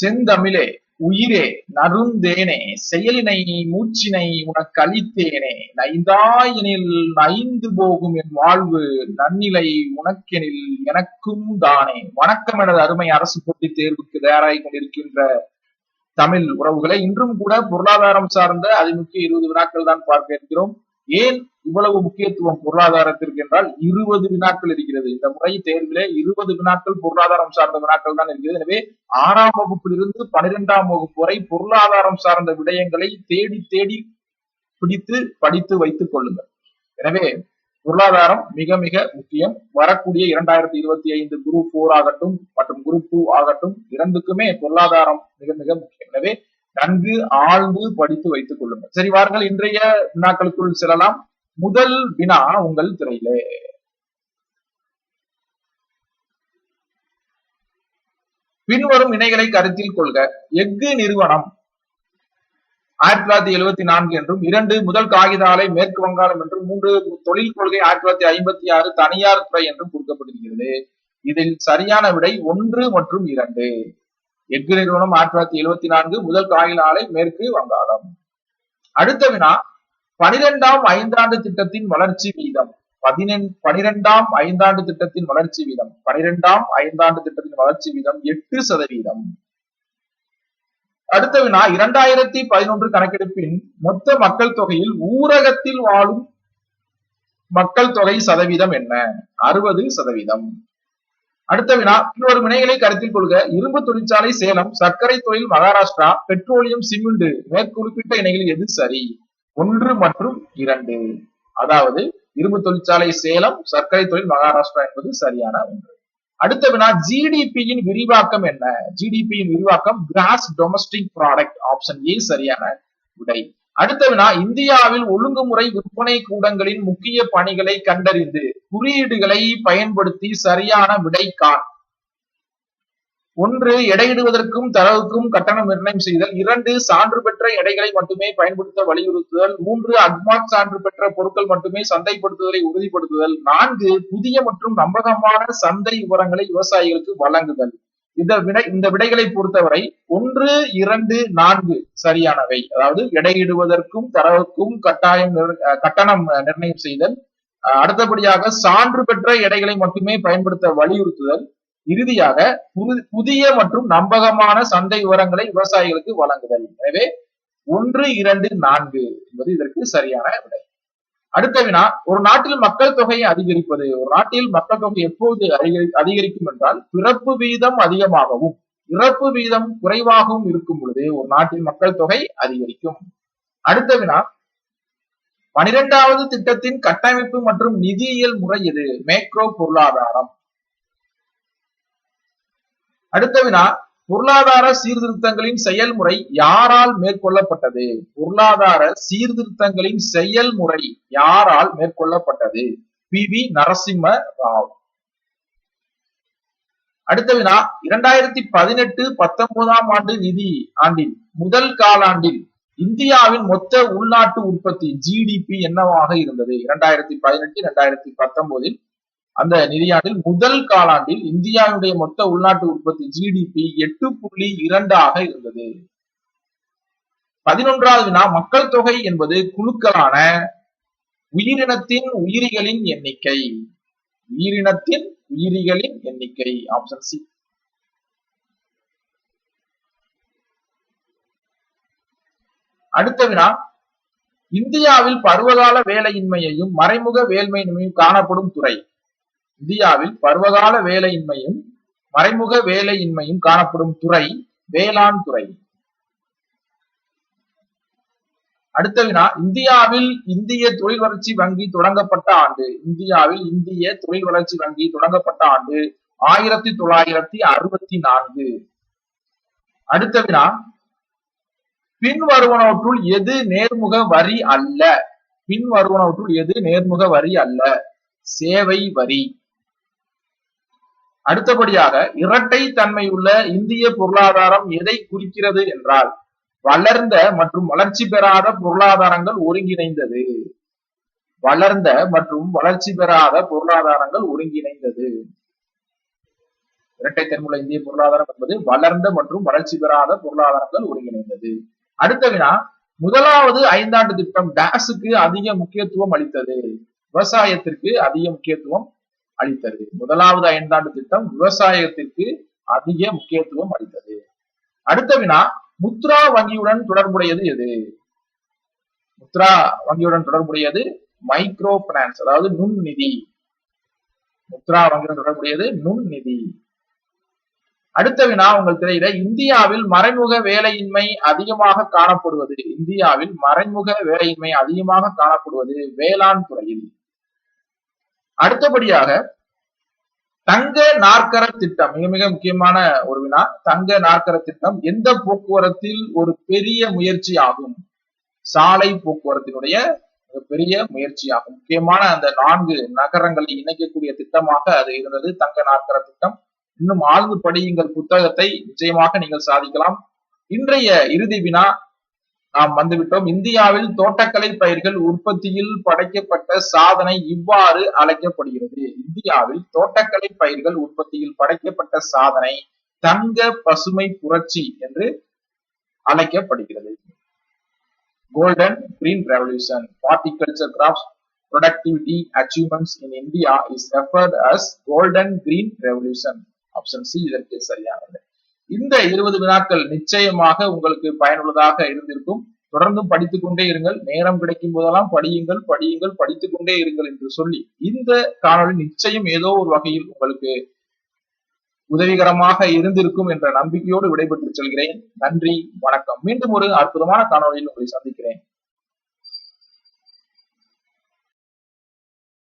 செந்தமிழே உயிரே நருந்தேனே செயலினை மூச்சினை உனக்கு அளித்தேனே நைந்தாயினில் நைந்து போகும் என் வாழ்வு நன்னிலை உனக்கெனில் எனக்கும் தானே. வணக்கம் எனது அருமை அரசு போட்டி தேர்வுக்கு தயாராகி கொண்டிருக்கின்ற தமிழ் உறவுகளை இன்றும் கூட பொருளாதாரம் சார்ந்த அதிமுக்கிய இருபது வினாக்கள் தான் பார்க்க இருக்கிறோம். ஏன் இவ்வளவு முக்கியத்துவம் பொருளாதாரத்திற்கு என்றால் இருபது வினாக்கள் இருக்கிறது. இந்த முறை தேர்விலே இருபது வினாக்கள் பொருளாதாரம் சார்ந்த வினாக்கள் தான் இருக்கிறது. எனவே ஆறாம் வகுப்பிலிருந்து பனிரெண்டாம் வகுப்பு வரை பொருளாதாரம் சார்ந்த விடயங்களை தேடி தேடி பிடித்து படித்து வைத்துக் கொள்ளுங்கள். எனவே பொருளாதாரம் மிக மிக முக்கியம். வரக்கூடிய இரண்டாயிரத்தி இருபத்தி ஐந்து குரூப் போர் ஆகட்டும் மற்றும் குரூப் டூ ஆகட்டும் இரண்டுக்குமே பொருளாதாரம் மிக மிக முக்கியம். எனவே நன்கு ஆழ்ந்து படித்து வைத்துக் கொள்ளுங்கள். சரி வாருங்கள் இன்றைய வினாக்களுக்குள் செல்லலாம். முதல் வினா உங்கள் திரையிலே. பின்வரும் இணைகளை கருத்தில் கொள்க. எஃகு நிறுவனம். ஆயிரத்தி தொள்ளாயிரத்தி எழுபத்தி நான்கு என்றும் இரண்டு முதல் காகித ஆலை மேற்கு வங்காளம் என்றும் மூன்று தொழில் கொள்கை ஆயிரத்தி தொள்ளாயிரத்தி ஐம்பத்தி ஆறு தனியார் துறை என்றும் கொடுக்கப்பட்டிருக்கிறது இதில் சரியான விடை ஒன்று மற்றும் இரண்டு. எஃகு நிறுவனம் ஆயிரத்தி தொள்ளாயிரத்தி எழுபத்தி நான்கு முதல் காகித ஆலை மேற்கு வங்காளம். அடுத்த வினா பனிரெண்டாம் ஐந்தாண்டு திட்டத்தின் வளர்ச்சி வீதம். பதினெண் பனிரெண்டாம் ஐந்தாண்டு திட்டத்தின் வளர்ச்சி வீதம். பனிரெண்டாம் ஐந்தாண்டு திட்டத்தின் வளர்ச்சி வீதம் எட்டு சதவீதம். அடுத்த வினா இரண்டாயிரத்தி பதினொன்று கணக்கெடுப்பின் மொத்த மக்கள் தொகையில் ஊரகத்தில் வாழும் மக்கள் தொகை சதவீதம் என்ன? அறுபது சதவீதம். அடுத்த வினா இன்னொரு வினைகளை கருத்தில் கொள்க. இரும்பு தொழிற்சாலை சேலம் சர்க்கரை தொழில் மகாராஷ்டிரா பெட்ரோலியம் சிமெண்ட் மேற்குறிப்பிட்ட இணைகளில் எது சரி? ஒன்று மற்றும் இரண்டு. அதாவது இரும்பு தொழிற்சாலை சேலம் சர்க்கரை தொழில் மகாராஷ்டிரா என்பது சரியான ஒன்று. அடுத்த வினா ஜிடிபியின் விரிவாக்கம் என்ன? ஜிடிபியின் விரிவாக்கம் gross domestic product option A சரியான விடை. அடுத்த வினா இந்தியாவில் ஒழுங்குமுறை விற்பனை கூடங்களின் முக்கிய பணிகளை கண்டறிந்து குறியீடுகளை பயன்படுத்தி சரியான விடை காண் ஒன்று எடையிடுவதற்கும் தரவுக்கும் கட்டணம் நிர்ணயம் செய்தல். இரண்டு சான்று பெற்ற எடைகளை மட்டுமே பயன்படுத்த வலியுறுத்துதல். மூன்று அக்மார்க் சான்று பெற்ற பொருட்கள் மட்டுமே சந்தைப்படுத்துதலை உறுதிப்படுத்துதல். நான்கு புதிய மற்றும் நம்பகமான சந்தை விவரங்களை விவசாயிகளுக்கு வழங்குதல். இந்த விடை இந்த விடைகளை பொறுத்தவரை ஒன்று இரண்டு நான்கு சரியானவை. அதாவது எடையிடுவதற்கும் தரவுக்கும் கட்டாயம் கட்டணம் நிர்ணயம் செய்தல். அடுத்தபடியாக சான்று பெற்ற எடைகளை மட்டுமே பயன்படுத்த வலியுறுத்துதல். இறுதியாக புதிய மற்றும் நம்பகமான சந்தை விவரங்களை விவசாயிகளுக்கு வழங்குதல். எனவே ஒன்று இரண்டு நான்கு என்பது இதற்கு சரியான விடை. அடுத்த வினா ஒரு நாட்டில் மக்கள் தொகையை அதிகரிப்பது. ஒரு நாட்டில் மக்கள் தொகை எப்போது அதிகரிக்கும் என்றால் பிறப்பு வீதம் அதிகமாகவும் இறப்பு வீதம் குறைவாகவும் இருக்கும் பொழுது ஒரு நாட்டில் மக்கள் தொகை அதிகரிக்கும். அடுத்த வினா பனிரெண்டாவது திட்டத்தின் கட்டமைப்பு மற்றும் நிதியியல் முறை எது? மேக்ரோ பொருளாதாரம். அடுத்த வினா பொருளாதார சீர்திருத்தங்களின் செயல்முறை யாரால் மேற்கொள்ளப்பட்டது? பொருளாதார சீர்திருத்தங்களின் செயல்முறை யாரால் மேற்கொள்ளப்பட்டது? பி. வி. நரசிம்ம ராவ் அடுத்த வினா இரண்டாயிரத்தி பதினெட்டு பத்தொன்பதாம் ஆண்டு நிதி ஆண்டின் முதல் காலாண்டில் இந்தியாவின் மொத்த உள்நாட்டு உற்பத்தி ஜிடிபி என்னவாக இருந்தது? இரண்டாயிரத்தி பதினெட்டு இரண்டாயிரத்தி பத்தொன்பதில் அந்த நிதியாண்டில் முதல் காலாண்டில் இந்தியாவுடைய மொத்த உள்நாட்டு உற்பத்தி ஜிடிபி எட்டு புள்ளி இரண்டாக இருந்தது. பதினொன்றாவது வினா மக்கள் தொகை என்பது குழுக்களான உயிரினத்தின் உயிரிகளின் எண்ணிக்கை. உயிரினத்தின் உயிரிகளின் எண்ணிக்கை ஆப்ஷன் சி அடுத்த வினா இந்தியாவில் பருவகால வேலையின்மையையும் மறைமுக வேலையின்மையும் காணப்படும் துறை. இந்தியாவில் பருவகால வேலையின்மையும் மறைமுக வேலையின்மையும் காணப்படும் துறை வேளாண் துறை. அடுத்த வினா இந்தியாவில் இந்திய தொழில் வளர்ச்சி வங்கி தொடங்கப்பட்ட ஆண்டு. இந்தியாவில் இந்திய தொழில் வளர்ச்சி வங்கி தொடங்கப்பட்ட ஆண்டு ஆயிரத்தி தொள்ளாயிரத்தி அறுபத்தி நான்கு. அடுத்த வினா பின்வருவனவற்றுள் எது நேர்முக வரி அல்ல? பின்வருவனவற்றுள் எது நேர்முக வரி அல்ல? சேவை வரி. அடுத்தபடியாக இரட்டை உள்ள இந்திய பொருளாதாரம் எதை குறிக்கிறது என்றால் வளர்ந்த மற்றும் வளர்ச்சி பெறாத பொருளாதாரங்கள் ஒருங்கிணைந்தது. வளர்ந்த மற்றும் வளர்ச்சி பெறாத பொருளாதாரங்கள் ஒருங்கிணைந்தது. இரட்டை தன்முள்ள இந்திய பொருளாதாரம் என்பது வளர்ந்த மற்றும் வளர்ச்சி பெறாத பொருளாதாரங்கள் ஒருங்கிணைந்தது. அடுத்த வினா முதலாவது ஐந்தாண்டு திட்டம் டேஸுக்கு அதிக முக்கியத்துவம் அளித்தது. விவசாயத்திற்கு அதிக முக்கியத்துவம் அளித்தது. முதலாவது ஐந்தாண்டு திட்டம் விவசாயத்திற்கு அதிக முக்கியத்துவம் அளித்தது. அடுத்த வினா முத்ரா வங்கியுடன் தொடர்புடையது எது? முத்ரா வங்கியுடன் தொடர்புடையது மைக்ரோ பினான்ஸ் அதாவது நுண்நிதி. முத்ரா வங்கியுடன் தொடர்புடையது நுண்நிதி. அடுத்த வினா உங்கள் திரையில இந்தியாவில் மறைமுக வேலையின்மை அதிகமாக காணப்படுவது. இந்தியாவில் மறைமுக வேலையின்மை அதிகமாக காணப்படுவது வேளாண் துறையில். அடுத்தபடியாக தங்க நாற்கர திட்டம் மிக மிக முக்கியமான ஒரு வினா தங்க நாற்கர திட்டம் எந்த போக்குவரத்தில் ஒரு பெரிய முயற்சி ஆகும்? சாலை போக்குவரத்தினுடைய பெரிய முயற்சியாகும் முக்கியமான அந்த நான்கு நகரங்களை இணைக்கக்கூடிய திட்டமாக அது இருந்தது. தங்க நாற்கர திட்டம். இன்னும் ஆழ்ந்து படியுங்கள் புத்தகத்தை. நிச்சயமாக நீங்கள் சாதிக்கலாம். இன்றைய இறுதி வினா நாம் வந்துவிட்டோம். இந்தியாவில் தோட்டக்கலை பயிர்கள் உற்பத்தியில் படைக்கப்பட்ட சாதனை இவ்வாறு அழைக்கப்படுகிறது. இந்தியாவில் தோட்டக்கலை பயிர்கள் உற்பத்தியில் படைக்கப்பட்ட சாதனை தங்க பசுமை புரட்சி என்று அழைக்கப்படுகிறது. Golden green revolution horticulture crops productivity achievements in India is referred as golden green revolution. Option C இதற்கு சரியானது. இந்த இருபது வினாக்கள் நிச்சயமாக உங்களுக்கு பயனுள்ளதாக இருந்திருக்கும். தொடர்ந்து படித்துக் கொண்டே இருங்கள். நேரம் கிடைக்கும் போதெல்லாம் படியுங்கள் படியுங்கள் படித்துக் கொண்டே இருங்கள் என்று சொல்லி இந்த காணொளி நிச்சயம் ஏதோ ஒரு வகையில் உங்களுக்கு உதவிகரமாக இருந்திருக்கும் என்ற நம்பிக்கையோடு விடைபெற்று செல்கிறேன். நன்றி வணக்கம். மீண்டும் ஒரு அற்புதமான காணொலியில் உங்களை சந்திக்கிறேன்.